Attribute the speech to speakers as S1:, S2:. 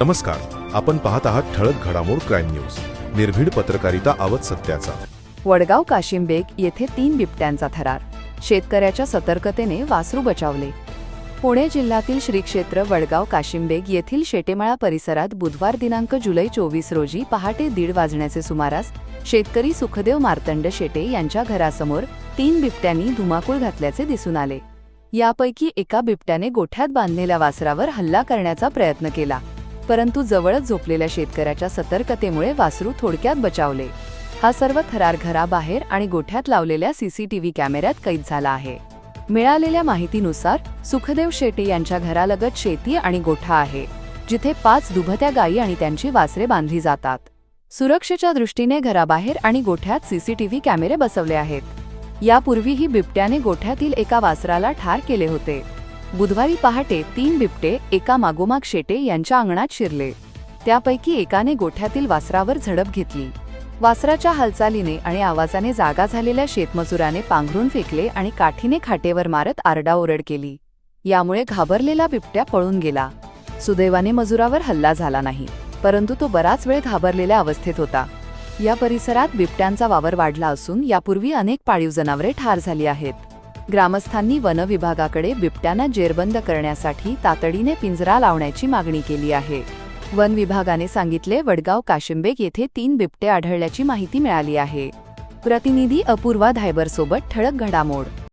S1: नमस्कार आपण पाहत आहात ठळक घडामोड क्राईम न्यूज. निर्भीड पत्रकारिता आवत सत्याचा.
S2: वडगाव काशिमबेग येथे तीन बिबट्यांचा थरार. शेतकऱ्याच्या सतर्कतेने वासरू बचावले. पुणे जिल्ह्यातील श्री क्षेत्र वडगाव काशिमबेग येथील शेटेमाळा परिसरात बुधवार दिनांक जुलै चोवीस रोजी पहाटे दीड वाजण्याचे सुमारास शेतकरी सुखदेव मार्तंड शेटे यांच्या घरासमोर तीन बिबट्यांनी धुमाकूळ घातल्याचे दिसून आले. यापैकी एका बिबट्याने गोठ्यात बांधलेल्या वासरावर हल्ला करण्याचा प्रयत्न केला. परंतु जवळच झोपलेल्या शेतकऱ्याच्या सतर्कतेमुळे वासरू थोडक्यात बचावले. हा सर्व थरार घराबाहेर आणि गोठ्यात लावलेल्या सीसीटीव्ही कॅमेऱ्यात कैद झाला आहे. मिळालेल्या माहितीनुसार सुखदेव शेटे यांच्या घरालगत शेती आणि गोठा आहे जिथे पाच दुभत्या गायी आणि त्यांची वासरे बांधली जातात. सुरक्षेच्या दृष्टीने घराबाहेर आणि गोठ्यात सीसीटीव्ही कॅमेरे बसवले आहेत. यापूर्वीही बिबट्याने गोठ्यातील एका वासराला ठार केले होते. बुधवारी पहाटे तीन बिबटे एका मागोमाग शेटे यांच्या अंगणात शिरले. त्यापैकी एकाने गोठ्यातील वासरावर झडप घेतली. वासराच्या हालचालीने आणि आवाजाने जागा झालेल्या शेतमजुराने पांघरून फेकले आणि काठीने खाटेवर मारत आरडाओरड केली. यामुळे घाबरलेला बिबट्या पळून गेला. सुदैवाने मजुरावर हल्ला झाला नाही परंतु तो बराच वेळ घाबरलेल्या अवस्थेत होता. या परिसरात बिबट्यांचा वावर वाढला असून यापूर्वी अनेक पाळीव जनावरे ठार झाली आहेत. ग्रामस्थांनी वन विभागाकडे बिबट्यांना जेरबंद करण्यासाठी तातडीने पिंजरा लावण्याची मागणी केली आहे. वन विभागाने सांगितले वडगाव काशिंबेग येथे तीन बिबटे आढळल्याची माहिती मिळाली आहे. प्रतिनिधी अपूर्वा धायबरसोबत ठळक घडामोड